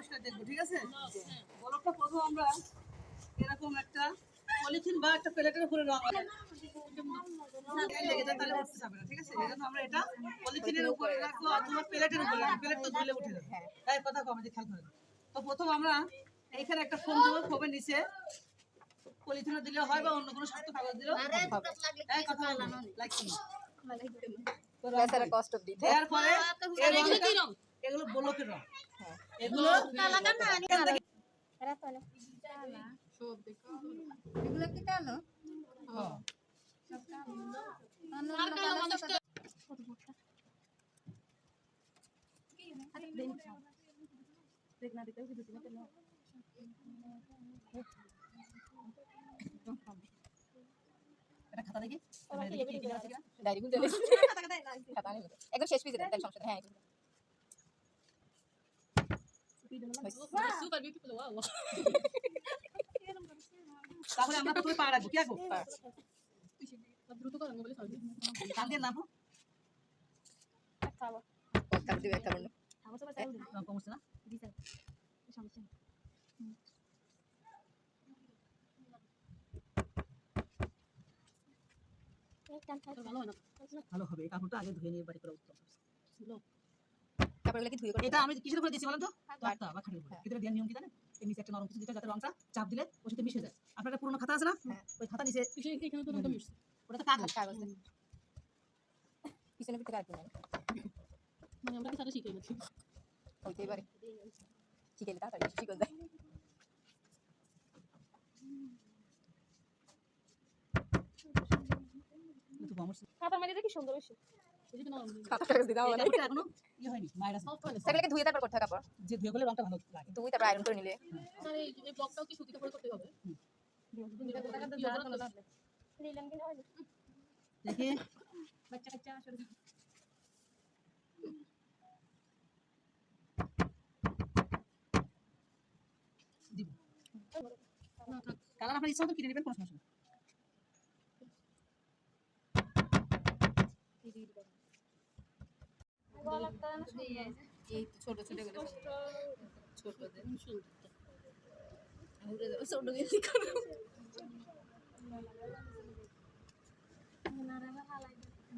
পরিষ্কার দেখব ঠিক আছে? বলকটা প্রথম আমরা এরকম একটা পলিথিন বা একটা প্লেটের উপরে রং লেগে যায় তাহলে উঠতে যাবে না ঠিক আছে? আমরা এটা পলিথিনের উপরে রাখব অথবা প্লেটের উপরে রাখব প্লেট তো ধুলে উঠে যাবে। তাই কথা কম আছে খেয়াল করে তো প্রথম আমরা এইখানে একটা ফোম দেবো ফোমের নিচে পলিথিনে দিলেও হয় বা অন্য কোনো শক্ত কাগজ দিলেও এই কথা লাগছে না কষ্ট এগুলো ব্লকের রং এগুলো এগুলো কি কালো হ্যাঁ। খাতা দেখি। ডায়েরি একদম শেষ পিজে হ্যাঁ Super beautiful, wow. তাহলে আমরা প্রথমে পা রাখব কি দ্রুত মোবাইলে কথা দিবে একটা বন্ধু রং কমছে না ভালো হয় না ভালো হবে এই কাপড়টা আগে ধুয়ে নিয়ে বাড়ি করা উত্তম তারপরে এগুলো কি ধুয়ে এটা আমি কিসের উপরে দিয়েছি বলেন তো? তক্তা বা খাটের উপরে। ভিতরে দেওয়ার নিয়ম কি জানেন? এর নিচে একটা নরম কিছু দিতে যাতে রংটা চাপ দিলে ওর সাথে মিশে যায়। আপনার একটা খাতা আছে না? হ্যাঁ। ওই খাতা নিচে এখানে এখানে তো রকম মিশছে। ওটা তো কাগজ। কাগজ। পিছনে পিছনে আর মানে আমরা কি সাথে শিখে গেছি। হইতেই পারে শিখে নিতে তাড়াতাড়ি শিখে যায়। খাতার মাঝে দেখি সুন্দর হয়েছে। এই যে না খাতা কাগজ দিতে হবে না এটা এখনও ইয়ে হয়নি মায়ের সফট না সেগুলোকে ধুয়ে তারপর করতে কাপড়। যে ধুয়ে গেলে রংটা ভালো লাগে। ধুই তারপর আয়রন করে নিলে। স্যার এই এই কি সুতিতে করে করতে হবে? দেখি। বাচ্চা কাচ্চা কালার আপনার ইচ্ছা মতো কিনে নেবেন কোনো সমস্যা নেই। এই তো ছোট ছোটগুলো ছোট। দেন সুন্দর উড়ে যাবে ছোট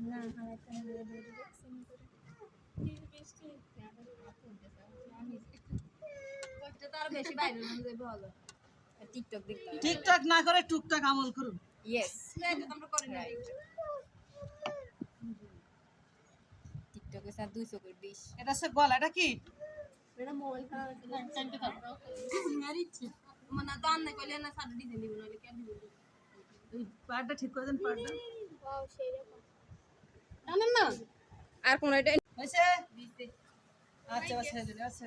না হালাইতে হবে তার বেশি বাইরে ভালো টিকটক টিকটক না করে টুকটাক আমল করুন। ইয়েস আমরা করি না। স্যার দুইশো করে বিশ এটা হচ্ছে গলাটা কি? এটা মোবাইল মানে দান না কইলে না সাড়ে ডিজাইন দিব নাহলে কেন পাড়টা ঠিক করে দেন পাড়টা। রকম না? আর কোন এটা হয়েছে? আচ্ছা আচ্ছা আচ্ছা।